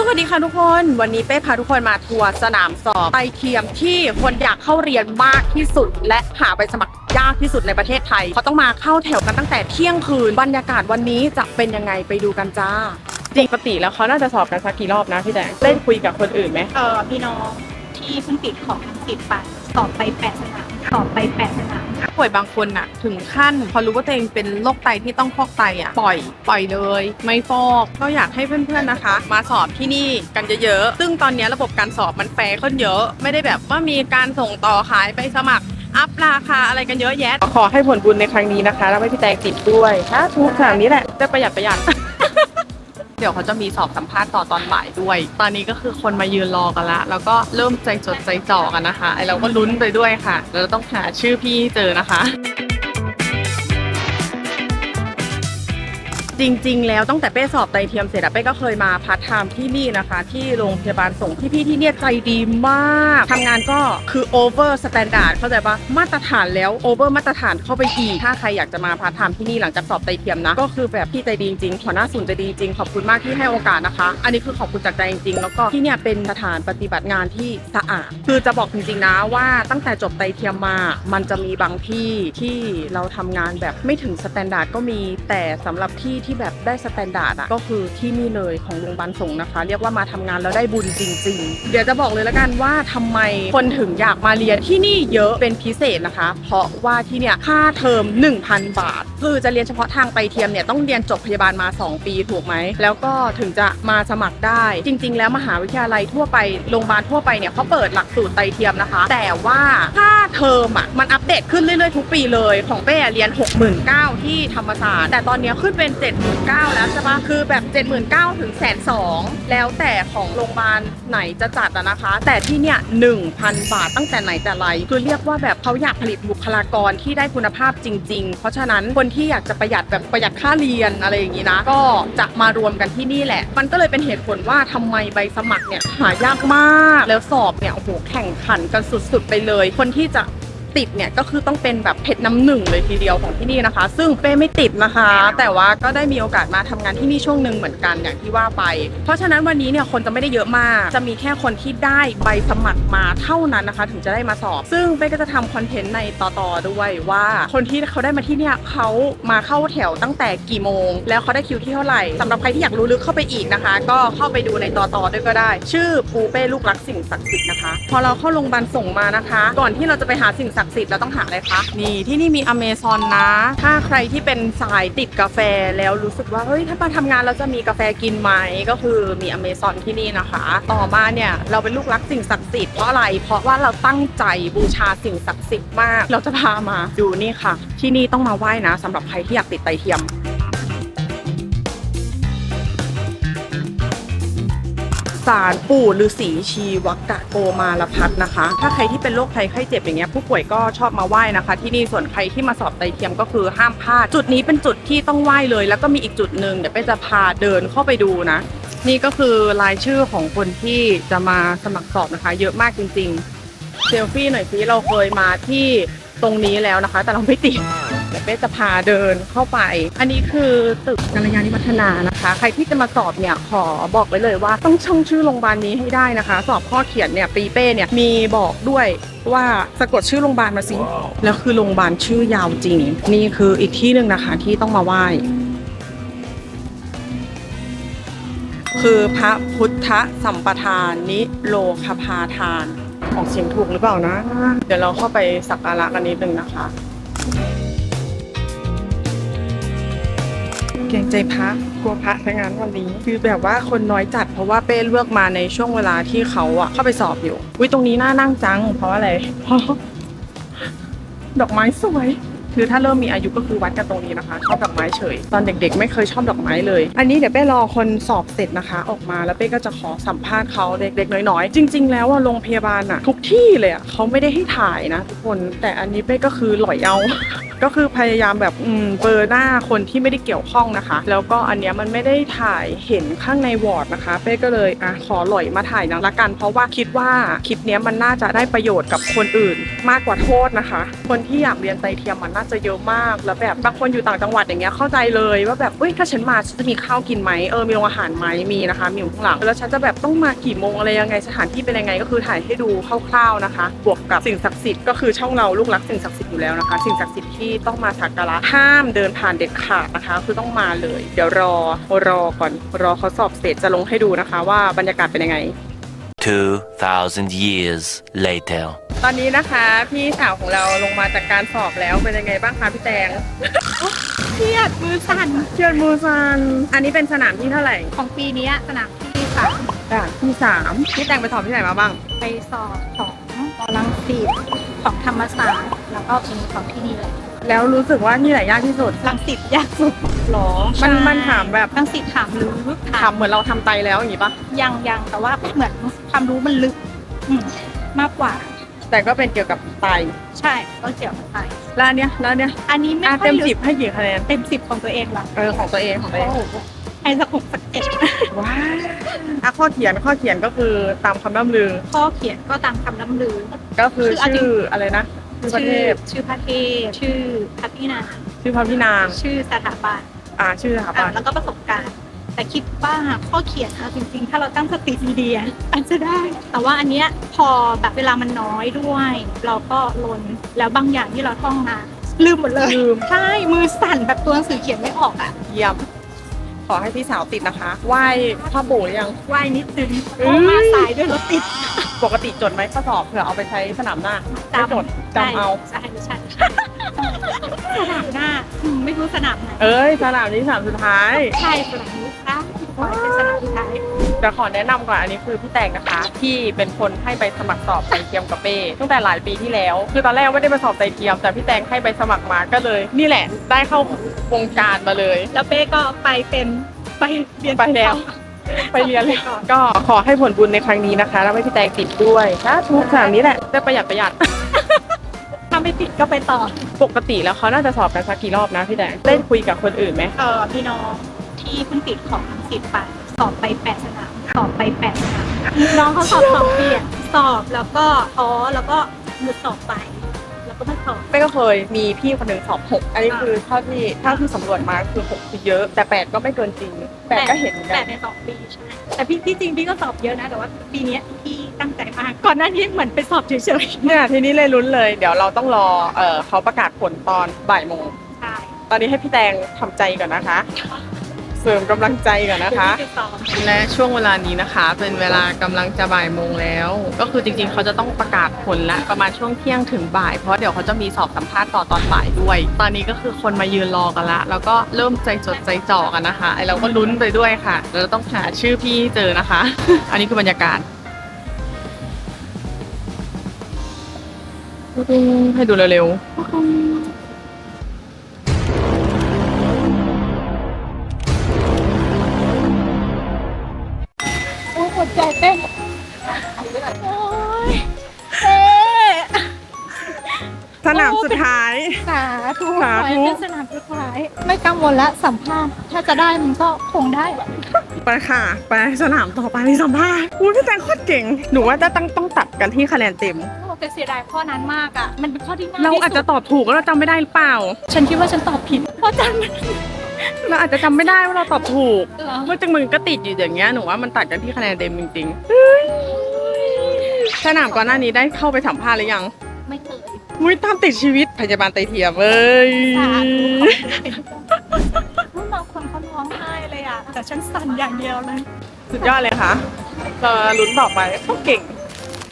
สวัสดีค่ะทุกคนวันนี้เป้พาทุกคนมาทัวร์สนามสอบไตเทียมที่คนอยากเข้าเรียนมากที่สุด และหาไปสมัครยากที่สุดในประเทศไทยเขาต้องมาเข้าแถวกันตั้งแต่เที่ยงคืน บรรยากาศวันนี้จะเป็นยังไงไปดูกันจ้าปกติแล้วเขาน่าจะสอบกันสักกี่รอบนะพี่แดงได้คุยกับคนอื่นไหมเออพี่น้องที่เพิ่งติดของติดไปสอบไปแปดสนามสอบไปแปดสนาม ป่วยบางคนน่ะ ถึงขั้นพอรู้ว่าตัวเองเป็นโรคไตที่ต้องฟอกไตอะปล่อยปล่อยเลย ไม่ฟอกก็อยากให้เพื่อนๆนะคะ มาสอบที่นี่กันเยอะๆ ซึ่งตอนนี้ระบบการสอบมันแฟร์ขึ้นเยอะ ไม่ได้แบบว่ามีการส่งต่อขายไปสมัครอัพราคาอะไรกันเยอะแยะ ขอให้ผลบุญในครั้งนี้นะคะ แล้วไม่พี่แตงติดด้วยถ้าทุกอย่างนี้แหละจะประหยัดประหยัด เดี๋ยวเขาจะมีสอบสัมภาษณ์ต่อตอนบ่ายด้วย ตอนนี้ก็คือคนมายืนรอกันละ แล้วก็เริ่มใจจดใจจ่อกันนะคะไอเราก็ลุ้นไปด้วยค่ะ แล้วเราต้องหาชื่อพี่เจอนะคะ จริง ๆ แล้วตั้งแต่เป้สอบไตเทียมเสร็จอะเป้ก็เคยมาพาร์ทไทม์ที่นี่นะคะ ที่โรงพยาบาลส่งที่พี่ที่เนี่ยใจดีมากทำงานก็คือโอเวอร์สแตนดาร์ดเข้าใจปะมาตรฐานแล้วโอเวอร์มาตรฐานเข้าไปอีก ถ้าใครอยากจะมาพาร์ทไทม์ที่นี่หลังจากสอบไตเทียมนะ ก็คือแบบพี่ใจดีจริงหัวหน้าศูนย์ใจดีจริงขอบคุณมากที่ให้โอกาสนะคะ อันนี้คือขอบคุณจากใจจริงๆแล้วก็ที่เนี่ยเป็นสถานปฏิบัติงานที่สะอาด คือจะบอกจริงๆนะว่าตั้งแต่จบไตเทียมมา มันจะมีบางที่ที่เราทำงานแบบไม่ถึงสแตนดาร์ดก็มีแต่สำหรับที่ที่แบบได้สแตนดาร์ดอะก็คือที่นี่เลยของโรงพยาบาลสงฆ์นะคะ เรียกว่ามาทำงานแล้วได้บุญจริง ๆ เดี๋ยวจะบอกเลยละกันว่าทำไมคนถึงอยากมาเรียนที่นี่เยอะเป็นพิเศษนะคะ เพราะว่าที่เนี่ยค่าเทอม 1,000 บาท คือจะเรียนเฉพาะทางไปเทียมเนี่ยต้องเรียนจบพยาบาลมา 2 ปีถูกไหม แล้วก็ถึงจะมาสมัครได้ จริง ๆ แล้วมหาวิทยาลัยทั่วไปโรงพยาบาลทั่วไปเนี่ยเขาเปิดหลักสูตรไตเทียมนะคะ แต่ว่าค่าเทอมอะมันอัปเดตขึ้นเรื่อยๆทุกปีเลย ของเป้เรียน 69,000ที่ธรรมศาสตร์แต่ตอนเนี้ยขึ้นเป็น79,000แล้วใช่ปะคือแบบ 79,000ถึงแสนสองแล้วแต่ของโรงพยาบาลไหนจะจัดอะนะคะ แต่ที่เนี่ย1,000 บาทตั้งแต่ไหนแต่ไร คือเรียกว่าแบบเขาอยากผลิตบุคลากรที่ได้คุณภาพจริง ๆ เพราะฉะนั้นคนที่อยากจะประหยัดแบบประหยัดค่าเรียนอะไรอย่างนี้นะ ก็จะมารวมกันที่นี่แหละ มันก็เลยเป็นเหตุผลว่าทำไมใบสมัครเนี่ยหายากมาก แล้วสอบเนี่ยโอ้โหแข่งขันกันสุดๆไปเลย คนที่จะ ติดเนี่ยก็คือต้องเป็นแบบเพชรน้ำหนึ่งเลยทีเดียวของที่นี่นะคะ ซึ่งเป้ไม่ติดนะคะ แต่ว่าก็ได้มีโอกาสมาทำงานที่นี่ช่วงหนึ่งเหมือนกันอย่างที่ว่าไป เพราะฉะนั้นวันนี้เนี่ยคนจะไม่ได้เยอะมาก จะมีแค่คนที่ได้ใบสมัครมาเท่านั้นนะคะ ถึงจะได้มาสอบ ซึ่งเป้ก็จะทำคอนเทนต์ในต่อๆด้วยว่า คนที่เขาได้มาที่เนี่ยเขามาเข้าแถวตั้งแต่กี่โมง แล้วเขาได้คิวที่เท่าไหร่สำหรับใครที่อยากรู้ลึกเข้าไปอีกนะคะ ก็เข้าไปดูในต่อๆด้วยก็ได้ ชื่อปูเป้ลูกรักสิ่งศักดิ์สิทธิ์นะคะ พอเราเข้าโรงพยาบาลส่งมานะคะ ก่อนที่เราจะไปหาสิ่งศักดิ์30 เราต้องหาอะไรคะนี่ที่นี่มีอเมซอนนะ ถ้าใครที่เป็นสายติดกาแฟแล้วรู้สึกว่าเฮ้ยถ้ามาทำงานเราจะมีกาแฟกินไหมก็คือมีอเมซอนที่นี่นะคะ ต่อมาเนี่ยเราเป็นลูกรักสิ่งศักดิ์สิทธิ์เพราะอะไร เพราะว่าเราตั้งใจบูชาสิ่งศักดิ์สิทธิ์มาก เราจะพามาดูนี่ค่ะ ที่นี่ต้องมาไหว้นะสำหรับใครที่อยากติดไตเทียม ศาลปู่ฤาษีชีวกะโกมาลพัฒนะคะ ถ้าใครที่เป็นโรคภัยไข้เจ็บอย่างเงี้ยผู้ป่วยก็ชอบมาไหว้นะคะ ที่นี่ส่วนใครที่มาสอบไตเทียมก็คือห้ามพลาด จุดนี้เป็นจุดที่ต้องไหว้เลย แล้วก็มีอีกจุดหนึ่งเดี๋ยวไปจะพาเดินเข้าไปดูนะ นี่ก็คือรายชื่อของคนที่จะมาสมัครสอบนะคะ เยอะมากจริงๆเซลฟี่หน่อยสิเราเคยมาที่ตรงนี้แล้วนะคะ แต่เราไม่ติด เดี๋ยวเป้จะพาเดินเข้าไป อันนี้คือตึกกัลยาณิวัฒนานะคะ ใครที่จะมาสอบเนี่ยขอบอกไว้เลยว่าต้องช่องชื่อโรงพยาบาลนี้ให้ได้นะคะ สอบข้อเขียนเนี่ยปีเป้เนี่ยมีบอกด้วยว่าสะกดชื่อโรงพยาบาลมาสิแล้วคือโรงพยาบาลชื่อยาวจริง นี่คืออีกที่หนึ่งนะคะที่ต้องมาไหว้คือพระพุทธสัมปทานนิโลคพาทาน ออกเสียงถูกหรือเปล่านะ เดี๋ยวเราเข้าไปสักการะกันนิดนึงนะคะ เกรงใจพระกลัวพระทั้งนั้นวันนี้ คือแบบว่าคนน้อยจัดเพราะว่าเป้เลือกมาในช่วงเวลาที่เขาอะเข้าไปสอบอยู่วิตรงนี้น่านั่งจัง เพราะอะไรเพราะดอกไม้สวย คือถ้าเริ่มมีอายุก็คือวัดกันตรงนี้นะคะ ชอบดอกไม้เฉย ตอนเด็กๆ ไม่เคยชอบดอกไม้เลย อันนี้เดี๋ยวเป้รอคนสอบเสร็จนะคะ ออกมาแล้วเป้ก็จะขอสัมภาษณ์เขาเด็กๆ น้อยๆ จริง ๆ แล้วอะโรงพยาบาลอะทุกที่เลยอะเขาไม่ได้ให้ถ่ายนะทุกคน แต่อันนี้เป้ก็คือหล่อยเอาก็คือพยายามแบบอืมเบอร์หน้าคนที่ไม่ได้เกี่ยวข้องนะคะ แล้วก็อันเนี้ยมันไม่ได้ถ่ายเห็นข้างในวอร์ดนะคะ เป้ก็เลยอะขอหล่อยมาถ่ายหนะละกัน เพราะว่าคิดว่าคลิปเนี้ยมันน่าจะได้ประโยชน์กับคนอื่น มากกว่าโทษนะคะ คนที่อยากเรียนไตเทียมมันน่าจะเยอะมากแล้วแบบบางคนอยู่ต่างจังหวัดอย่างเงี้ยเข้าใจเลยว่าแบบเอ้ยถ้าฉันมาฉันจะมีข้าวกินไหมเออมีโรงอาหารไหมมีนะคะมีอยู่ข้างหลังแล้วฉันจะแบบต้องมากี่โมงอะไรยังไงสถานที่เป็นยังไงก็คือถ่ายให้ดูคร่าวๆนะคะ บวกกับสิ่งศักดิ์สิทธิ์ก็คือช่องเราลูกรักสิ่งศักดิ์สิทธิ์อยู่แล้วนะคะ สิ่งศักดิ์สิทธิ์ที่ต้องมาสักการะห้ามเดินผ่านเด็ดขาดนะคะ คือต้องมาเลย เดี๋ยวรอรอก่อนรอเขาสอบเสร็จจะลงให้ดูนะคะ ว่าบรรยากาศเป็นยังไง 2,000 years later. ตอนนี้นะคะ พี่สาวของเราลงมาจากการสอบแล้วเป็นยังไงบ้างคะพี่แตงเครียดมือสั่นเชียนมูซันอันนี้เป็นสนามที่เท่าไหร่ของปีเนี้ยสนามที่สามอะที่สามพี่แตงไปสอบที่ไหนมาบ้าง ไปสอบของมอลังสิตของธรรมศาสตร์แล้วก็มีของที่นี่แหละ แล้วรู้สึกว่าที่ไหนยากที่สุดลังสิตยากสุดหรอมันมันถามแบบลังสิตถามลึกถามเหมือนเราทำไตแล้วอย่างงี้ปะยังยังแต่ว่าเหมือนความรู้มันลึกอืมมากกว่า แต่ก็เป็นเกี่ยวกับไตใช่ก็เกี่ยวกับไปแล้วอันเนี้ยแล้วอันเนี้ยอันนี้ไม่อะค่อเต็ยมลึกสิบให้กี่คะแนนเต็มสิบของตัวเองเหรอเออของตัวเองของตัวเองโอ้โหให้สักหกสักเอ็ดว้าอะข้อเขียนข้อเขียนก็คือตามคำล่ำลือ ข้อเขียนก็ตามคำล่ำลือ ก็คือคือเอาจริง ชื่ออะไรนะ ชื่อประเทศชื่อพระเทพชื่อพระพี่นางชื่อพระพี่นางชื่อสถาบันอ่าชื่อสถาบัอะนแล้วก็ประสบการณ์ แต่คิดว่าข้อเขียนนะจริงๆ ถ้าเราตั้งสติดีๆอะอาจจะได้ แต่ว่าอันเนี้ยพอแบบเวลามันน้อยด้วย เราก็ลนแล้วบางอย่างที่เราท่องมาลืมหมดเลยลืมใช่มือสั่นแบบตัวหนังสือเขียนไม่ออกอะเยี่ยมขอให้พี่สาวติดนะคะไหว้พ่อปู่หรือยังว่ายนิดนึงเอ้เพยราะมาสายด้วยรถติด ปกติจดไหมข้อสอบเผื่อเอาไปใช้สนามหน้าจำไม่จด จำเอา ใช่ใช่ใช่สนามหน้าอืมไม่รู้สนามไหนเอ้ยสนามนี้สนามสุดท้าย ใช่สนามนี้ค่ะขอให้เป็นสนามสุดท้ายจะขอแนะนำก่อนอันนี้คือพี่แตงนะคะ ที่เป็นคนให้ใบสมัครสอบไตเทียมกับเป้ตั้งแต่หลายปีที่แล้ว คือตอนแรกไม่ได้ไปสอบไตเทียม แต่พี่แตงให้ใบสมัครมาก็เลย นี่แหละ ได้เข้าวงการมาเลย แล้วเป้ก็ไปเป็นไปเรียนไปแล้ว ไปเรียนเลยก็ขอให้ผลบุญในครั้งนี้นะคะ แล้วให้พี่แตงติดด้วยถ้าทุกสนามนี้แหละได้ประหยัดประหยัดถ้า ไม่ติดก็ไปต่อ ปกติแล้วเขาน่าจะสอบกันสักกี่รอบนะพี่แตงได้คุยกับคนอื่นไหมเออพี่น้องที่เพิ่งติดของสิบไปสอบไปแปดสนามสอบไปแปดสนามน้องเขาสอบสองปีอะสอบแล้วก็ท้อแล้วก็หยุดสอบไป เป้ก็เคยมีพี่คนหนึ่งสอบหกอันนี้คือเท่าที่เท่าที่สำรวจมาคือหกคือเยอะ แต่แปดก็ไม่เกินจริงแปดก็เห็นเหมือนแต่กันในสองปีใช่แต่พี่ที่จริงพี่ก็สอบเยอะนะ แต่ว่าปีเนี้ยพี่ตั้งใจมาก ก่อนหน้านี้เหมือนไปสอบเฉยเนี่ยทีนี้เลยลุ้นเลย เดี๋ยวเราต้องรอเออเขาประกาศผลตอนบ่ายโมงๆใช่ตอนนี้ให้พี่แตงทำใจก่อนนะคะ เสริมกำลังใจก่อนนะคะเดี๋ยวพี่ไปสอบและช่วงเวลานี้นะคะ เป็นเวลากำลังจะบ่ายโมงแล้ว ก็คือจริงๆ เขาจะต้องประกาศผลละประมาณช่วงเที่ยงถึงบ่าย เพราะเดี๋ยวเขาจะมีสอบสัมภาษณ์ต่อตอนบ่ายด้วย ตอนนี้ก็คือคนมายืนรอกันละ แล้วก็เริ่มใจจดใจจ่อกันนะคะไอเราก็ลุ้นไปด้วยค่ะแล้วเราต้องหาชื่อพี่ให้เจอนะคะ อันนี้คือบรรยากาศให้ดูเร็วๆ สาธุขอให้เป็นสนามสุดท้าย ไม่กังวลละสัมภาษณ์ ถ้าจะได้มันก็คงได้แหละไปค่ะ ไปสนามต่อไปสัมภาษณ์อุ้ยพี่แตงโคตรเก่ง หนูว่าจะต้องต้องตัดกันที่คะแนนเต็มโอ้แต่เสียดายข้อนั้นมากอะ มันเป็นข้อที่ง่ายเราที่สุดอาจจะตอบถูกแล้วเราจำไม่ได้หรือเปล่า ฉันคิดว่าฉันตอบผิด เพราะจำไม่ได้เราอาจจะจำไม่ได้ว่าเราตอบถูก เหรอ เมื่อจังมึงก็ติดอยู่อย่างเงี้ยหนูว่ามันตัดกันที่คะแนนเต็มจริงๆสนามก่อนหน้านี้ได้เข้าไปสัมภาษณ์หรือยัง ไม่เคย อุ้ยตามติดชีวิตพยาบาลไตเทียมเอ้ยสาธุบางคนเขาร้องไห้เลยอะ แต่ฉันสั่นอย่างเดียวเลย สุดยอดเลยค่ะเราลุ้นต่อไปเขาเก่ง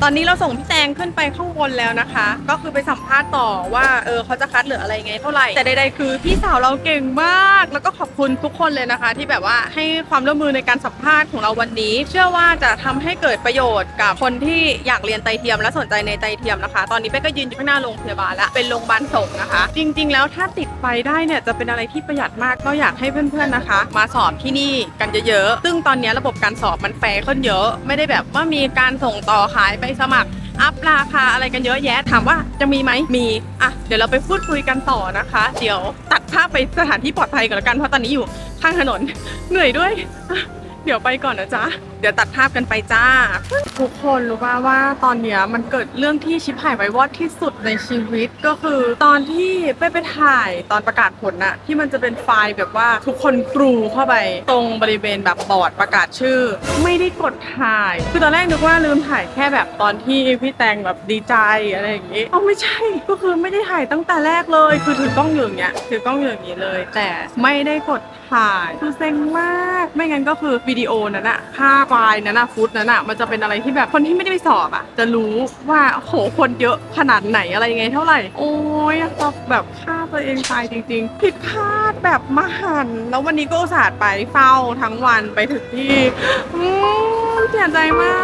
ตอนนี้เราส่งพี่แตงขึ้นไปข้างบนแล้วนะคะ ก็คือไปสัมภาษณ์ต่อว่าเออเขาจะคัดเหลืออะไรไงเท่าไหร่แต่ใดๆคือพี่สาวเราเก่งมากแล้วก็ขอบ คุณทุกคนเลยนะคะ ที่แบบว่าให้ความร่วมมือในการสัมภาษณ์ของเราวันนี้ เชื่อว่าจะทำให้เกิดประโยชน์กับคนที่อยากเรียนไตเทียมและสนใจในไตเทียมนะคะ ตอนนี้เป้ก็ยืนอยู่ข้างหน้าโรงพยาบาลแล้วเป็นโรงพยาบาลสงนะคะ จริง ๆ แล้วถ้าติดไฟได้เนี่ยจะเป็นอะไรที่ประหยัดมากก็อยากให้เพื่อนๆนะคะ มาสอบที่นี่กันเยอะๆซึ่งตอนนี้ระบบการสอบมันแฟร์ขึ้นเยอะ ไม่ได้แบบว่ามีการส่งต่อขายไปสมัคร อัพราคาอะไรกันเยอะแยะ ถามว่าจะมีไหมมีอะเดี๋ยวเราไปพูดคุยกันต่อนะคะ เดี๋ยวตัดภาพไปสถานที่ปลอดภัยก่อนละกันเพราะตอนนี้อยู่ข้างถนนเหนื่อยด้วย เดี๋ยวไปก่อนนะจ๊ะ ดี๋ยวตัดภาพกันไปจ้า ทุกคนรู้ป่าว่าตอนเนี้ยมันเกิดเรื่องที่ชิบหายไว้วอดที่สุดในชีวิตก็คือ ตอนที่ไปไปถ่ายตอนประกาศผลน่ะที่มันจะเป็นไฟล์แบบว่าทุกคนกรูเข้าไป ตรงบริเวณแบบบอร์ดประกาศชื่อ ไม่ได้กดถ่าย คือตอนแรกนึกว่าลืมถ่ายแค่แบบตอนที่พี่แตงแบบดีใจอะไรอย่างงี้เอาไม่ใช่ก็คือไม่ได้ถ่ายตั้งแต่แรกเลย คือถือกล้องอยู่อย่างเงี้ยถือกล้องอยู่อย่างนี้เลย แต่ไม่ได้กดถ่ายคือเซ็งมาก ไม่งั้นก็คือวิดีโอนั้นอะภาพล์นั้นอะฟุตนั้นอะมันจะเป็นอะไรที่แบบคนที่ไม่ได้ไปสอบอะจะรู้ว่าโหคนเยอะขนาดไหนอะไรยังไงเท่าไหร่ โอ้ยจะแบบฆ่าตัวเองตายจริง ๆ ผิดพลาดแบบมหันต์แล้ววันนี้ก็อุตส่าห์ไปเฝ้าทั้งวันไปถึงที่อืมเสียใจมา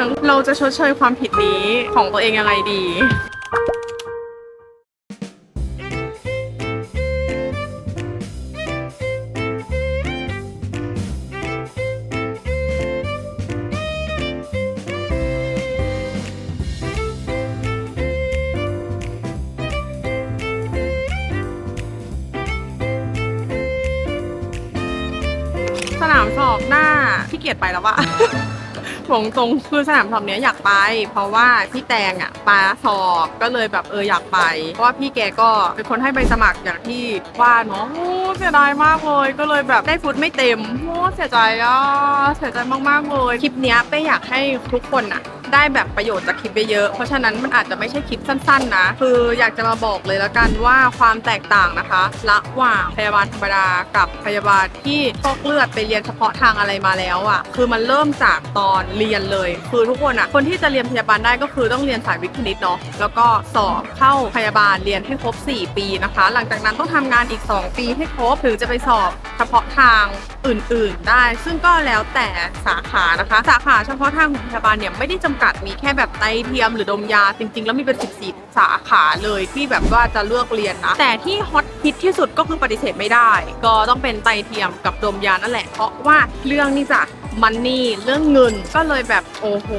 ก เราจะชดเชยความผิดนี้ของตัวเองยังไงดี ไปแล้ววะบอกตรงคือสนามสอบเนี้ยอยากไป เพราะว่าพี่แตงอะปาสอบก็เลยแบบเอออยากไป เพราะว่าพี่แกก็เป็นคนให้ใบสมัครอย่างที่ว่าเนาะโอ้เสียดายมากเลย ก็เลยแบบได้ฟุตไม่เต็มโอ้เสียใจอะเสียใจมากๆเลยคลิปเนี้ยเป้อยากให้ทุกคนอะ ได้แบบประโยชน์จากคลิปเยอะๆเพราะฉะนั้นมันอาจจะไม่ใช่คลิปสั้น ๆ นะ คืออยากจะมาบอกเลยแล้วกันว่าความแตกต่างนะคะระหว่างพยาบาลธรรมดากับพยาบาลที่ฟอกเลือดไปเรียนเฉพาะทางอะไรมาแล้วอะ่ะ คือมันเริ่มจากตอนเรียนเลย คือทุกคนอะ่ะ คนที่จะเรียนพยาบาลได้ก็คือต้องเรียนสายวิทย์คณิตเนาะ แล้วก็สอบเข้าพยาบาลเรียนให้ครบ 4 ปีนะคะ หลังจากนั้นต้องทำงานอีก 2 ปีให้ครบถึงจะไปสอบเฉพาะทาง อื่น ๆ ได้ ซึ่งก็แล้วแต่สาขานะคะ สาขาเฉพาะทางของพยาบาลเนี่ยไม่ได้จำกัดมีแค่แบบไตเทียมหรือดมยาจริง ๆ แล้วมีเป็น14 สาขาเลยที่แบบว่าจะเลือกเรียนนะแต่ที่ฮอตฮิตที่สุดก็คือปฏิเสธไม่ได้ ก็ต้องเป็นไตเทียมกับดมยานั่นแหละ เพราะว่าเรื่องนี้จ้ะ มันนี่เรื่องเงินก็เลยแบบโอ้โห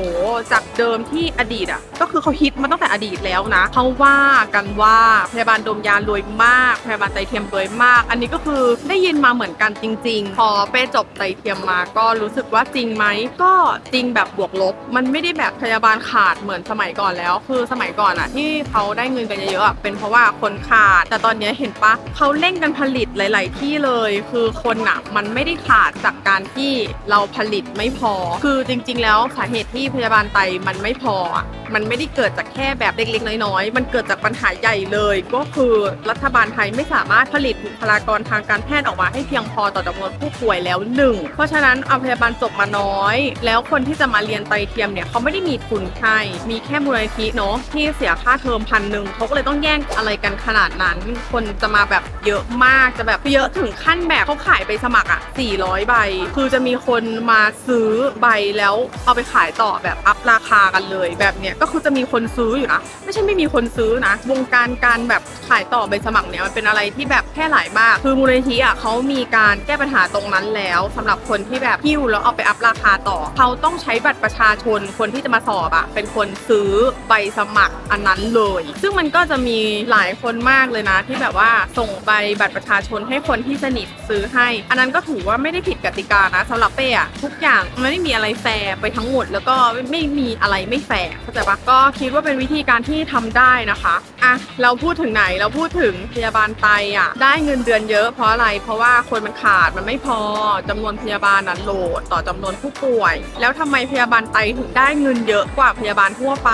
จากเดิมที่อดีตอะ ก็คือเขาฮิตมาตั้งแต่อดีตแล้วนะเขาว่ากันว่าพยาบาลดมยารวยมากพยาบาลไตเทียมรวยมาก อันนี้ก็คือได้ยินมาเหมือนกันจริง ๆ พอเป้จบไตเทียมมาก็รู้สึกว่าจริงไหมก็จริงแบบบวกลบ มันไม่ได้แบบพยาบาลขาดเหมือนสมัยก่อนแล้ว คือสมัยก่อนอะที่เขาได้เงินกันเยอะๆเป็นเพราะว่าคนขาด แต่ตอนนี้เห็นปะเขาเร่งกันผลิตหลาย ๆ ที่เลย คือคนอะมันไม่ได้ขาดจากการที่เราผลิตไม่พอ คือจริง ๆ แล้วสาเหตุที่พยาบาลไตมันไม่พออะมันไม่ได้เกิดจากแค่แบบเล็กๆ น้อยๆ มันเกิดจากปัญหาใหญ่เลย ก็คือรัฐบาลไทยไม่สามารถผลิตบุคลากรทางการแพทย์ออกมาให้เพียงพอต่อจำนวนผู้ป่วยแล้วหนึ่ง เพราะฉะนั้นเอาพยาบาลจบมาน้อย แล้วคนที่จะมาเรียนไตเทียมเนี่ยเขาไม่ได้มีทุนให้มีแค่มูลนิธิเนาะที่เสียค่าเทอมพันหนึ่งเขาก็เลยต้องแย่งอะไรกันขนาดนั้น คนจะมาแบบเยอะมากจะแบบเยอะถึงขั้นแบบเขาขายไปสมัครอะ400 ใบ คือจะมีคนมาาซื้อใบแล้วเอาไปขายต่อแบบอัพราคากันเลยแบบเนี้ยก็คือจะมีคนซื้ออยู่นะไม่ใช่ไม่มีคนซื้อนะ วงการการแบบขายต่อใบสมัครเนี่ยมันเป็นอะไรที่แบบแพร่หลายมาก คือมูลนิธิอะเขามีการแก้ปัญหาตรงนั้นแล้วสำหรับคนที่แบบหิ้วแล้วเอาไปอัพราคาต่อเขาต้องใช้บัตรประชาชนคนที่จะมาสอบอะเป็นคนซื้อใบสมัครอันนั้นเลย ซึ่งมันก็จะมีหลายคนมากเลยนะ ที่แบบว่าส่งใบบัตรประชาชนให้คนที่สนิทซื้อให้ อันนั้นก็ถือว่าไม่ได้ผิดกติกานะสำหรับเป้อะทุกอย่างมันไม่ได้มีอะไรแฟร์ไปทั้งหมด แล้วก็ไม่มีอะไรไม่แฟร์เข้าใจปะก็คิดว่าเป็นวิธีการที่ทำได้นะคะอะเราพูดถึงไหนเราพูดถึงพยาบาลไตอะได้เงินเดือนเยอะเพราะอะไร เพราะว่าคนมันขาดมันไม่พอจำนวนพยาบาลนั้นโหลดต่อจำนวนผู้ป่วย แล้วทำไมพยาบาลไตถึงได้เงินเยอะกว่าพยาบาลทั่วไป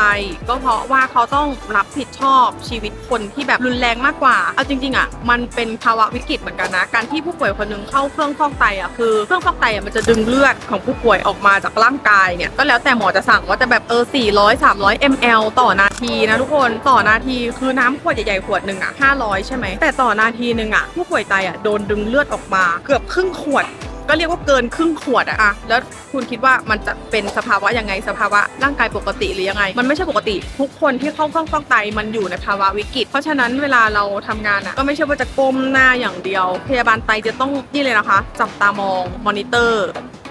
ก็เพราะว่าเขาต้องรับผิดชอบชีวิตคนที่แบบรุนแรงมากกว่า เอาจริงๆอะมันเป็นภาวะวิกฤตเหมือนกันนะ การที่ผู้ป่วยคนหนึงเข้าเครื่องฟอกไตอะคือเครื่องฟอกไตอะมันจะดึงเลือดของผู้ป่วยออกมาจากร่างกายเนี่ยก็แล้วแต่หมอจะสั่งว่าจะแบบเออ 400 300 ml ต่อนาทีนะทุกคนต่อนาทีคือน้ำขวดใหญ่ๆขวดหนึ่งอะ 500 ใช่ไหมแต่ต่อนาทีหนึ่งอะผู้ป่วยไตอะโดนดึงเลือดออกมาเกือบครึ่งขวดก็เรียกว่าเกินครึ่งขวดอะอะแล้วคุณคิดว่ามันจะเป็นสภาวะยังไงสภาวะร่างกายปกติหรือยังไง มันไม่ใช่ปกติ ทุกคนที่เข้าเครื่องฟอกไตมันอยู่ในภาวะวิกฤต เพราะฉะนั้นเวลาเราทำงานอะก็ไม่ใช่ว่าจะก้มหน้าอย่างเดียว พยาบาลไตจะต้องนี่เลยนะคะ จับตามองมอนิเตอร์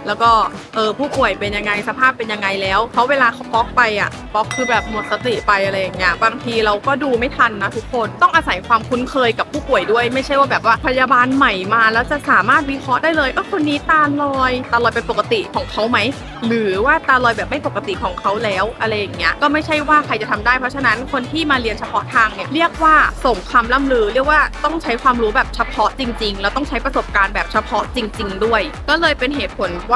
แล้วก็เออผู้ป่วยเป็นยังไงสภาพเป็นยังไงแล้ว เพราะเวลาเขาป๊อกไปอะป๊อกคือแบบหมดสติไปอะไรอย่างเงี้ยบางทีเราก็ดูไม่ทันนะทุกคนต้องอาศัยความคุ้นเคยกับผู้ป่วยด้วย ไม่ใช่ว่าแบบว่าพยาบาลใหม่มา แล้วจะสามารถวิเคราะห์ได้เลยเออคนนี้ตาลอยตาลอยเป็นปกติของเขาไหมหรือว่าตาลอยแบบไม่ปกติของเขาแล้วอะไรอย่างเงี้ยก็ไม่ใช่ว่าใครจะทำได้เพราะฉะนั้นคนที่มาเรียนเฉพาะทางเนี่ยเรียกว่าสมคำล่ำลือ เรียกว่าต้องใช้ความรู้แบบเฉพาะจริง ๆ แล้วต้องใช้ประสบการณ์แบบเฉพาะจริง ๆ ด้วย ก็เลยเป็นเหตุผลว่า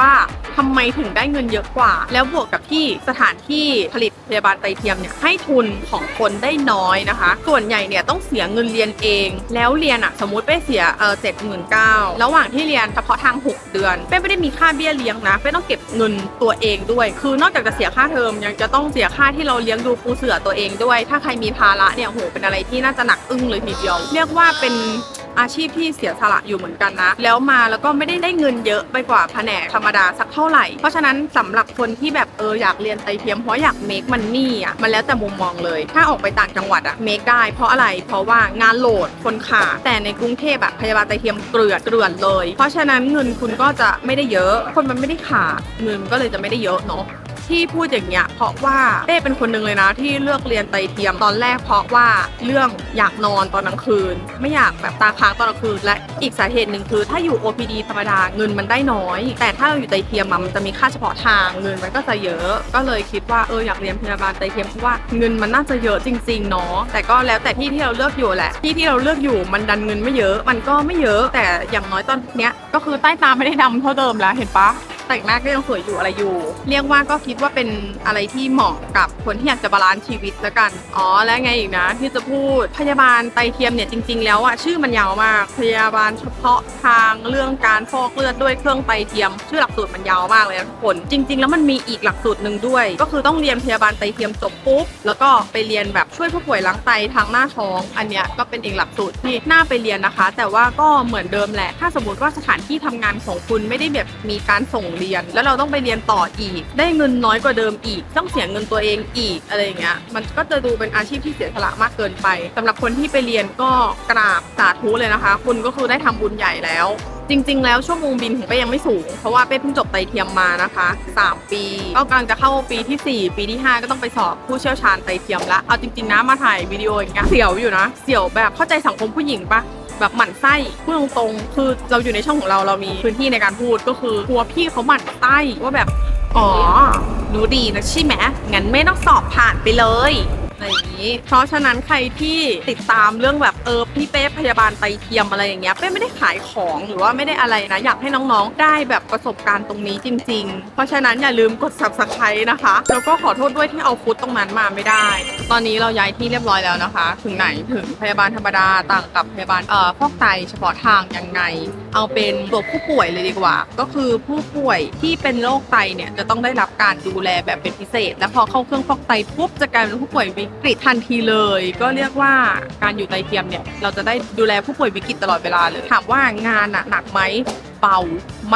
ทำไมถึงได้เงินเยอะกว่า แล้วบวกกับที่สถานที่ผลิตพยาบาลไตเทียมเนี่ยให้ทุนของคนได้น้อยนะคะ ส่วนใหญ่เนี่ยต้องเสียเงินเรียนเอง แล้วเรียนอะสมมุติเป้เสียเออเจ็ดหมื่นเก้าระหว่างที่เรียนเฉพาะทาง 6 เดือนเป้ไม่ได้มีค่าเบี้ยเลี้ยงนะเป้ต้องเก็บเงินตัวเองด้วย คือนอกจากจะเสียค่าเทอมยังจะต้องเสียค่าที่เราเลี้ยงดูปูเสือตัวเองด้วย ถ้าใครมีภาระเนี่ยโหเป็นอะไรที่น่าจะหนักอึ้งเลยทีเดียว เรียกว่าเป็น อาชีพที่เสียสละอยู่เหมือนกันนะ แล้วมาแล้วก็ไม่ได้ได้เงินเยอะไปกว่าแผนกธรรมดาสักเท่าไหร่ เพราะฉะนั้นสำหรับคนที่แบบเอออยากเรียนไตเทียมเพราะอยากเมคมันนี่อะมันแล้วแต่มุมมองเลย ถ้าออกไปต่างจังหวัดอะเมคได้เพราะอะไร เพราะว่างานโหลดคนขาดแต่ในกรุงเทพอะพยาบาลไตเทียมเกลือเกลื่อนเลย เพราะฉะนั้นเงินคุณก็จะไม่ได้เยอะ คนมันไม่ได้ขาดเงินก็เลยจะไม่ได้เยอะเนาะ ที่พูดอย่างเงี้ยเพราะว่าเต้เป็นคนหนึ่งเลยนะ ที่เลือกเรียนไตเทียมตอนแรกเพราะว่าเรื่องอยากนอนตอนกลางคืน ไม่อยากแบบตาค้างตอนกลางคืน และอีกสาเหตุหนึ่งคือ ถ้าอยู่ OPD ธรรมดาเงินมันได้น้อย แต่ถ้าเราอยู่ไตเทียมมันจะมีค่าเฉพาะทางเงินมันก็จะเยอะ ก็เลยคิดว่าเอออยากเรียนพยาบาลไตเทียมเพราะว่าเงินมันน่าจะเยอะจริงๆเนาะแต่ก็แล้วแต่ที่ที่เราเลือกอยู่แหละที่ที่เราเลือกอยู่มันดันเงินไม่เยอะ มันก็ไม่เยอะ แต่อย่างน้อยตอนเนี้ยก็คือใต้ตาไม่ได้ดำเท่าเดิมแล้วเห็นปะ แต่งหน้าก็ยังสวยอยู่อะไรอยู่ เรียกว่าก็คิดว่าเป็นอะไรที่เหมาะกับคนที่อยากจะบาลานซ์ชีวิตแล้วกัน อ๋อ และไงอีกนะ ที่จะพูดพยาบาลไตเทียมเนี่ยจริง ๆ แล้วอะชื่อมันยาวมาก พยาบาลเฉพาะทางเรื่องการฟอกเลือดด้วยเครื่องไตเทียม ชื่อหลักสูตรมันยาวมากเลยนะทุกคน จริง ๆ แล้วมันมีอีกหลักสูตรหนึ่งด้วย ก็คือต้องเรียนพยาบาลไตเทียมจบปุ๊บแล้วก็ไปเรียนแบบช่วยผู้ป่วยล้างไตทางหน้าท้อง อันเนี้ยก็เป็นอีกหลักสูตรที่น่าไปเรียนนะคะ แต่ว่าก็เหมือนเดิมแหละ ถ้าสมมติว่าสถานที่ทำงานของคุณไม่ได้แบบมีการส่งเรียน แล้วเราต้องไปเรียนต่ออีก ได้เงินน้อยกว่าเดิมอีก ต้องเสียเงินตัวเองอีกอะไรอย่างเงี้ย มันก็จะดูเป็นอาชีพที่เสียสละมากเกินไปสำหรับคนที่ไปเรียนก็กราบสาธุเลยนะคะ คุณก็คือได้ทำบุญใหญ่แล้วจริงๆ แล้วชั่วโมงบินของเป้ยังไม่สูง เพราะว่าเป้เพิ่งจบไตเทียมมานะคะ 3 ปีก็กำลังจะเข้าปีทีสี่ 4 ปีที่ 5 ก็ต้องไปสอบผู้เชี่ยวชาญไตเทียมละเอาจริงๆนะมาถ่ายวิดีโออย่างเงี้ยเสียวอยู่นะ เสียวแบบเข้าใจสังคมผู้หญิงปะ แบบหมั่นไส้พูดตรงๆ คือเราอยู่ในช่องของเราเรามีพื้นที่ในการพูดก็คือกลัวพี่เขาหมั่นไส้ว่าแบบ อ๋อรู้ดีนะใช่ไหมงั้นไม่ต้องสอบผ่านไปเลย อะไรอย่างนี้ เพราะฉะนั้นใครที่ติดตามเรื่องแบบเออพี่เป้พยาบาลไตเทียมอะไรอย่างเงี้ยเป้ไม่ได้ขายของหรือว่าไม่ได้อะไรนะ อยากให้น้องๆ ได้แบบประสบการณ์ตรงนี้จริง ๆ เพราะฉะนั้นอย่าลืมกด subscribe นะคะ แล้วก็ขอโทษด้วยที่เอาฟุตตรงนั้นมาไม่ได้ ตอนนี้เราย้ายที่เรียบร้อยแล้วนะคะ ถึงไหนถึงพยาบาลธรรมดาต่างกับพยาบาลเอ่อฟอกไตเฉพาะทางยังไง เอาเป็นตัวผู้ป่วยเลยดีกว่า ก็คือผู้ป่วยที่เป็นโรคไตเนี่ยจะต้องได้รับการดูแลแบบเป็นพิเศษ และพอเข้าเครื่องฟอกไตปุ๊บจะกลายเป็นผู้ป่วยวิกฤตทันทีเลย ก็เรียกว่าการอยู่ไตเทียมเนี่ยเราจะได้ดูแลผู้ป่วยวิกฤตตลอดเวลาเลย ถามว่างานอะหนักไหมเบา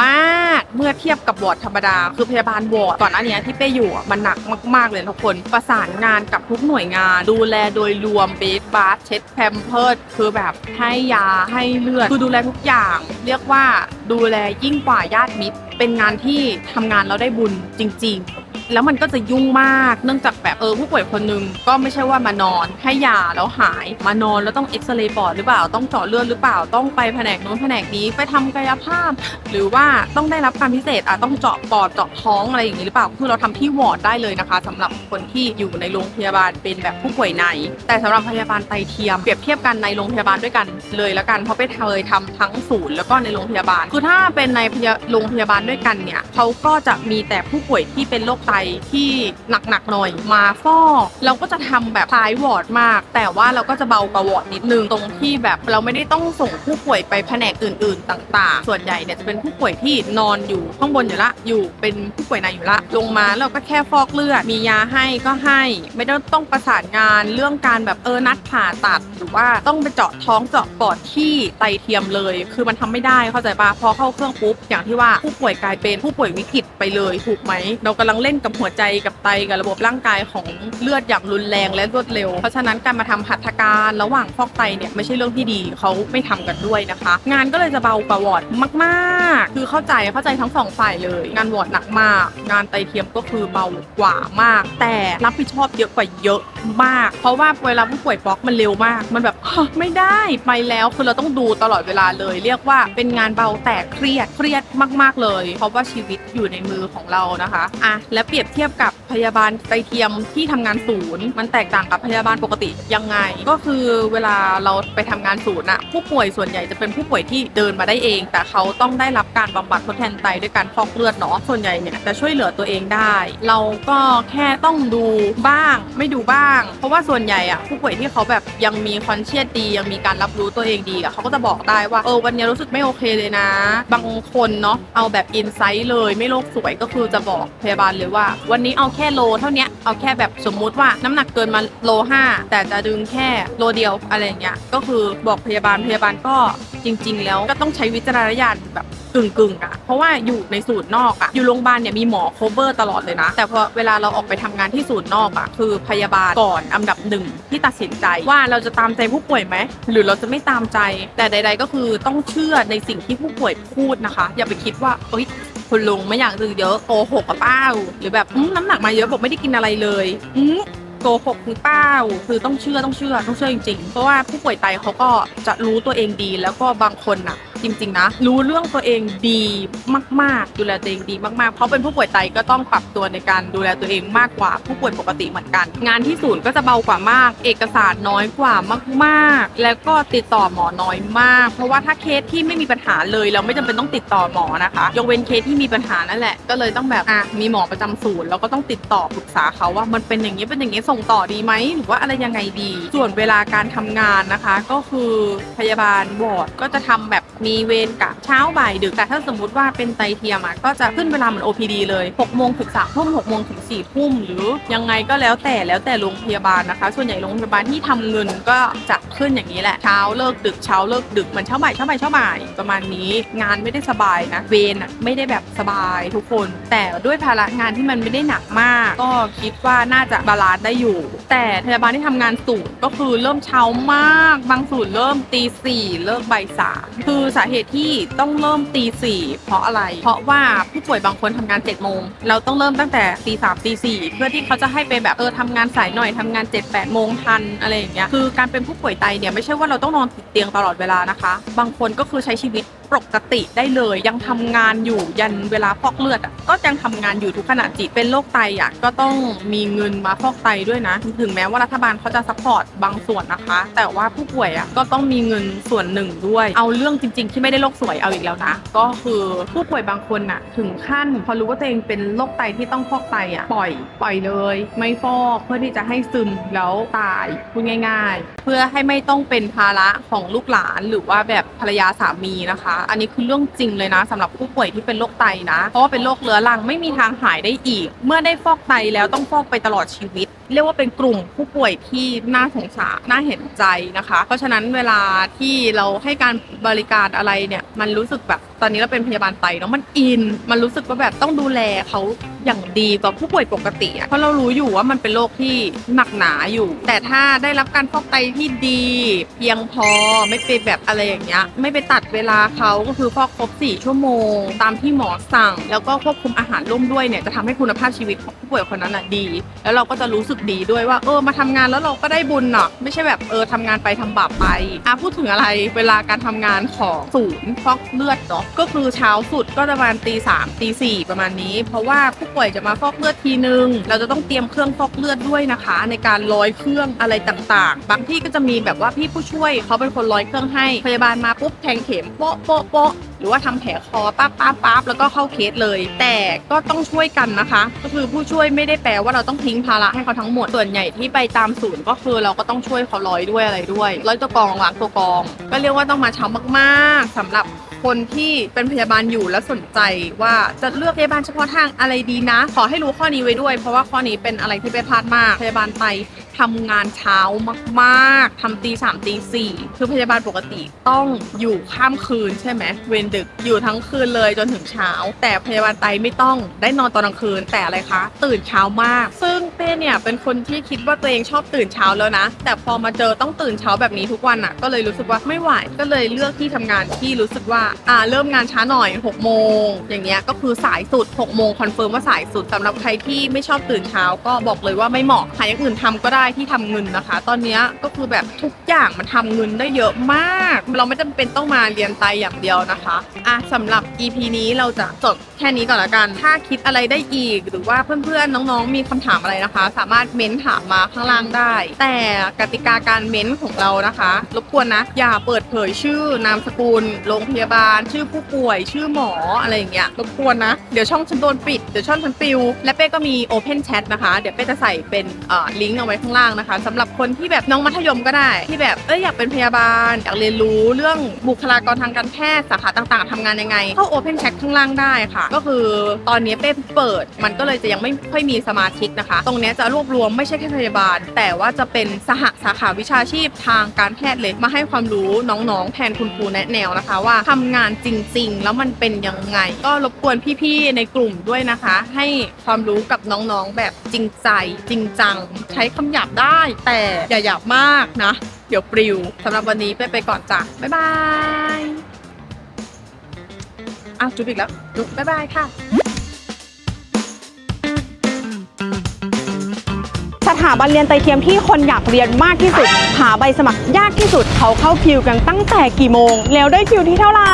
มากเมื่อเทียบกับวอร์ดธรรมดา คือพยาบาลวอร์ดก่อนหน้านี้ที่เป้อยู่มันหนักมากๆเลยทุกคน ประสานงานกับทุกหน่วยงาน ดูแลโดยรวมเบสบาร์เช็ดแพมเพิร์ดคือแบบให้ยาให้เลือดคือดูแลทุกอย่าง เรียกว่าดูแลยิ่งกว่าญาติมิตร เป็นงานที่ทำงานแล้วได้บุญจริง ๆ แล้วมันก็จะยุ่งมาก เนื่องจากแบบเออผู้ป่วยคนหนึงก็ไม่ใช่ว่ามานอนให้ยาแล้วหายมานอนแล้วต้องเอ็กซเรย์ปอดหรือเปล่าต้องเจาะเลือดหรือเปล่าต้องไปแผนกโน้นแผนกนี้ไปทำกายภาพ หรือว่าต้องได้รับการพิเศษอะต้องเจาะปอดเจาะท้องอะไรอย่างนี้หรือเปล่าคือเราทำที่วอร์ดได้เลยนะคะสำหรับคนที่อยู่ในโรงพยาบาลเป็นแบบผู้ป่วยใน แต่สำหรับพยาบาลไตเทียมเปรียบเทียบกันในโรงพยาบาลด้วยกันเลยละกันเพราะไปเคยทำทั้งศูนย์แล้วก็ในโรงพยาบาล คือถ้าเป็นในโรงพยาบาลด้วยกันเนี่ยเขาก็จะมีแต่ผู้ป่วยที่เป็นโรคไตที่หนักๆหน่อยมาฟอกเราก็จะทำแบบคล้ายวอร์ดมาก แต่ว่าเราก็จะเบากว่าวอร์ดนิดนึงตรงที่แบบเราไม่ได้ต้องส่งผู้ป่วยไปแผนกอื่น ๆ ต่าง ๆ ส่วนใหญ่เนี่ยจะเป็นผู้ป่วยที่นอนอยู่ข้างบนอยู่ละ อยู่เป็นผู้ป่วยในอยู่ละ ลงมาเราก็แค่ฟอกเลือด มียาให้ก็ให้ ไม่ต้องต้องประสานงานเรื่องการแบบเออนัดผ่าตัด หรือว่าต้องไปเจาะท้องเจาะปอดที่ไตเทียมเลย คือมันทำไม่ได้เข้าใจปะพอเข้าเครื่องปุ๊บอย่างที่ว่าผู้ป่วยกลายเป็นผู้ป่วยวิกฤตไปเลยถูกไหมเรากำลังเล่นกับหัวใจกับไตกับระบบร่างกายของเลือดอย่างรุนแรงและรวดเร็ว เพราะฉะนั้นการมาทำหัตถการระหว่างฟอกไตเนี่ยไม่ใช่เรื่องที่ดีเขาไม่ทำกันด้วยนะคะ งานก็เลยจะเบากว่าวอร์ดมาก ๆ คือเข้าใจเข้าใจทั้งสองฝ่ายเลย งานวอร์ดหนักมาก งานไตเทียมก็คือเบากว่ามาก แต่รับผิดชอบเยอะกว่าเยอะ มาก เพราะว่าเวลาผู้ป่วยบล็อกมันเร็วมาก มันแบบไม่ได้ไปแล้วคือเราต้องดูตลอดเวลาเลย เรียกว่าเป็นงานเบาแต่เครียดเครียดมาก ๆเลย เพราะว่าชีวิตอยู่ในมือของเรานะคะอะและเปรียบเทียบกับพยาบาลไตเทียมที่ทำงานศูนย์ มันแตกต่างกับพยาบาลปกติยังไง ก็คือเวลาเราไปทำงานศูนย์อะผู้ป่วยส่วนใหญ่จะเป็นผู้ป่วยที่เดินมาได้เอง แต่เขาต้องได้รับการบำบัดทดแทนไตด้วยการฟอกเลือดเนาะส่วนใหญ่เนี่ยจะช่วยเหลือตัวเองได้ เราก็แค่ต้องดูบ้าง ไม่ดูบ้าง เพราะว่าส่วนใหญ่อะผู้ป่วยที่เขาแบบยังมีคอนเชียสดียังมีการรับรู้ตัวเองดีอะเขาก็จะบอกได้ว่าเออวันนี้รู้สึกไม่โอเคเลยนะ บางคนเนาะเอาแบบอินไซต์เลยไม่โลกสวยก็คือจะบอกพยาบาลเลยว่า วันนี้เอาแค่โลเท่านี้เอาแค่แบบสมมุติว่าน้ำหนักเกินมาโลห้าแต่จะดึงแค่โลเดียวอะไรอย่างเงี้ยก็คือบอกพยาบาลพยาบาลก็จริง ๆ แล้วก็ต้องใช้วิจารณญาณแบบกึ่งกึ่งๆอะเพราะว่าอยู่ในศูนย์นอกอะอยู่โรงพยาบาลเนี่ยมีหมอ cover ตลอดเลยนะ แต่พอเวลาเราออกไปทำงานที่ศูนย์นอกอะคือพยาบาลก่อนอันดับหนึ่งที่ตัดสินใจว่าเราจะตามใจผู้ป่วยไหม หรือเราจะไม่ตามใจ แต่ใด ๆ ก็คือต้องเชื่อในสิ่งที่ผู้ป่วยพูดนะคะ อย่าไปคิดว่าเอ้ย คุณลุงไม่อยากดื่มเยอะโกหกกับเป้า หรือแบบอืมน้ำหนักมาเยอะบอกไม่ได้กินอะไรเลยอื โกหกหรือเปล่าคือต้องเชื่อต้องเชื่อต้องเชื่อจริงๆ เพราะว่าผู้ป่วยไตเขาก็จะรู้ตัวเองดีแล้วก็บางคนน่ะ จริง ๆ นะ รู้เรื่องตัวเองดีมากๆ ดูแลตัวเองดีมากๆ เพราะเป็นผู้ป่วยไตก็ต้องปรับตัวในการดูแลตัวเองมากกว่าผู้ป่วยปกติเหมือนกัน งานที่ศูนย์ก็จะเบากว่ามาก เอกสารน้อยกว่ามากๆ แล้วก็ติดต่อหมอน้อยมาก เพราะว่าถ้าเคสที่ไม่มีปัญหาเลยเราไม่จำเป็นต้องติดต่อหมอนะคะยกเว้นเคสที่มีปัญหานั่นแหละก็เลยต้องแบบอะมีหมอประจำศูนย์แล้วก็ต้องติดต่อปรึกษาเขาว่ามันเป็นอย่างนี้เป็นอย่างนี้ส่งต่อดีไหมหรือว่าอะไรยังไงดี ส่วนเวลาการทำงานนะคะ ก็คือพยาบาลวอร์ดก็จะทำแบบมีเวรกะเช้าบ่ายดึกแต่ถ้าสมมุติว่าเป็นไตเทียมก็จะขึ้นเวลาเหมือน OPD เลย6โมงถึง3ทุ่ม6โมงถึง4ทุ่มหรือยังไงก็แล้วแต่แล้วแต่โรงพยาบาลนะคะ ส่วนใหญ่โรงพยาบาลที่ทำเงินก็จะขึ้นอย่างนี้แหละเช้าเลิกดึกเช้าเลิกดึกเหมือนเช้าบ่ายเช้าบ่ายเช้าบ่ายประมาณนี้ งานไม่ได้สบายนะเวรอะไม่ได้แบบสบายทุกคน แต่ด้วยภาระงานที่มันไม่ได้หนักมาก ก็คิดว่าน่าจะบาลานซ์ได้อยู่แต่พยาบาลที่ทำงานสูตรก็คือเริ่มเช้ามาก บางสูตรเริ่มตีสี่เลิกบ่ายสามคือสาเหตุที่ต้องเริ่มตีสี่เพราะอะไร เพราะว่าผู้ป่วยบางคนทำงาน7จ็ดโมงเราต้องเริ่มตั้งแต่ตีสามตีสี่เพื่อที่เขาจะให้ไปแบบเออทำงานสายหน่อยทำงาน7จ็ดแปดโมงทันอะไรอย่างเงี้ยคือการเป็นผู้ป่วยไตเนี่ยไม่ใช่ว่าเราต้องนอนติดเตียงตลอดเวลานะคะ บางคนก็คือใช้ชีวิตปกติได้เลย ยังทำงานอยู่ยันเวลาฟอกเลือดอะก็ยังทำงานอยู่ทุกขณะจิตเป็นโรคไตอะก็ต้องมีเงินมาฟอกไตด้วยนะ ถึงแม้ว่ารัฐบาลเขาจะซัพพอร์ตบางส่วนนะคะ แต่ว่าผู้ป่วยอะก็ต้องมีเงินส่วนหนึ่งด้วย เอาเรื่องจริง ๆ ที่ไม่ได้โรคสวยเอาอีกแล้วนะ ก็คือผู้ป่วยบางคนอะถึงขั้นพอรู้ว่าตัวเองเป็นโรคไตที่ต้องฟอกไตอะปล่อยปล่อยเลย ไม่ฟอกเพื่อที่จะให้ซึมแล้วตายพูดง่าย ๆ เพื่อให้ไม่ต้องเป็นภาระของลูกหลานหรือว่าแบบภรรยาสามีนะคะอันนี้คือเรื่องจริงเลยนะสำหรับผู้ป่วยที่เป็นโรคไตนะ เพราะว่าเป็นโรคเรื้อรังไม่มีทางหายได้อีก เมื่อได้ฟอกไตแล้วต้องฟอกไปตลอดชีวิต เรียกว่าเป็นกลุ่มผู้ป่วยที่น่าสงสารน่าเห็นใจนะคะ เพราะฉะนั้นเวลาที่เราให้การบริการอะไรเนี่ยมันรู้สึกแบบตอนนี้เราเป็นพยาบาลไตเนาะมันอิน มันรู้สึกว่าแบบต้องดูแลเขา อย่างดีกว่าผู้ป่วยปกติอะเพราะเรารู้อยู่ว่ามันเป็นโรคที่หนักหนาอยู่ แต่ถ้าได้รับการฟอกไตที่ดี เพียงพอไม่ไปแบบอะไรอย่างเงี้ยไม่ไปตัดเวลาเขาก็คือฟอกครบ 4 ชั่วโมง ตามที่หมอสั่ง แล้วก็ควบคุมอาหารร่วมด้วยเนี่ยจะทำให้คุณภาพชีวิตของผู้ป่วยคนนั้นอะดี แล้วเราก็จะรู้สึกดีด้วยว่าเออมาทำงานแล้วเราก็ได้บุญเนาะไม่ใช่แบบเออทำงานไปทำบาปไปอะพูดถึงอะไรเวลาการทำงานของศูนย์ฟอกเลือดเนาะก็คือเช้าสุดก็จะประมาณตีสามตีสี่ประมาณนี้ เพราะว่าผู้ป่วยจะมาฟอกเลือดทีนึง เราจะต้องเตรียมเครื่องฟอกเลือดด้วยนะคะ ในการร้อยเครื่องอะไรต่างๆ บางที่ก็จะมีแบบว่าพี่ผู้ช่วยเขาเป็นคนร้อยเครื่องให้พยาบาลมาปุ๊บแทงเข็มโป๊ะโป๊ะโป๊ะ รือว่าทำแผลคอปั๊บปั๊บปั๊บแล้วก็เข้าเคสเลย แต่ก็ต้องช่วยกันนะคะ ก็คือผู้ช่วยไม่ได้แปลว่าเราต้องทิ้งภาระให้เขาทั้งหมดส่วนใหญ่ที่ไปตามศูนย์ก็คือเราก็ต้องช่วยเขาร้อยด้วยอะไรด้วย ร้อยตัวกองล้างตัวกอง ก็เรียกว่าต้องมาเช้ามากๆสำหรับคนที่เป็นพยาบาลอยู่แล้วสนใจว่าจะเลือกพยาบาลเฉพาะทางอะไรดีนะ ขอให้รู้ข้อนี้ไว้ด้วย เพราะว่าข้อนี้เป็นอะไรที่ไปพลาดมากพยาบาลไตทำงานเช้ามากๆทำตีสามตีสี่คือพยาบาลปกติต้องอยู่ข้ามคืนใช่ไหมเวรดึกอยู่ทั้งคืนเลยจนถึงเช้า แต่พยาบาลไตไม่ต้องได้นอนตอนกลางคืนแต่อะไรคะตื่นเช้ามาก ซึ่งเป้เนี่ยเป็นคนที่คิดว่าตัวเองชอบตื่นเช้าแล้วนะ แต่พอมาเจอต้องตื่นเช้าแบบนี้ทุกวันอะ ก็เลยรู้สึกว่าไม่ไหวก็เลยเลือกที่ทำงานที่รู้สึกว่าอ่าเริ่มงานช้าหน่อย6โมงอย่างเงี้ยก็คือสายสุด6โมงคอนเฟิร์มว่าสายสุดสำหรับใครที่ไม่ชอบตื่นเช้าก็บอกเลยว่าไม่เหมาะหาอย่างอื่นทำก็ได้ที่ทำเงินนะคะ ตอนนี้ก็คือแบบทุกอย่างมันทำเงินได้เยอะมาก เราไม่จำเป็นต้องมาเรียนไตอย่างเดียวนะคะอะสำหรับ EP นี้เราจะจบแค่นี้ก่อนละกัน ถ้าคิดอะไรได้อีก หรือว่าเพื่อนๆน้องๆมีคำถามอะไรนะคะ สามารถเม้นถามมาข้างล่างได้ แต่กติกาการเม้นของเรานะคะรบกวนนะ อย่าเปิดเผยชื่อนามสกุลโรงพยาบาล ชื่อผู้ป่วย ชื่อหมออะไรอย่างเงี้ยรบกวนนะ เดี๋ยวช่องฉันโดนปิดเดี๋ยวช่องฉันปิว และเป้ก็มี Open Chat นะคะ เดี๋ยวเป้จะใส่เป็นลิงก์เอาไว้ข้างล่างนะคะสำหรับคนที่แบบน้องมัธยมก็ได้ ที่แบบเอ้ยอยากเป็นพยาบาล อยากเรียนรู้เรื่องบุคลากรทางการแพทย์สาขาต่างๆทำงานยังไง เข้า Open Chat ข้างล่างได้ค่ะ ก็คือตอนนี้เป้เปิด มันก็เลยจะยังไม่ค่อยมีสมาชิกนะคะ ตรงนี้จะรวบรวมไม่ใช่แค่พยาบาล แต่ว่าจะเป็นสหสาขาวิชาชีพทางการแพทย์เลยมาให้ความรู้น้องๆ แทนคุณครูแนะแนวนะคะ ว่าทำงานจริง ๆ แล้วมันเป็นยังไง ก็รบกวนพี่ๆในกลุ่มด้วยนะคะ ให้ความรู้กับน้องๆแบบจริงใจจริงจัง ใช้คำหยาบได้แต่อย่าหยาบมากนะ เดี๋ยวปลิวสำหรับวันนี้ไปไปก่อนจ้ะ บ๊ายบายอ้าวจุ๊บอีกแล้วจุ๊บบ๊ายบายค่ะสถาบันเรียนไตเทียมที่คนอยากเรียนมากที่สุด หาใบสมัครยากที่สุด เขาเข้าคิวกันตั้งแต่กี่โมง แล้วได้คิวที่เท่าไหร่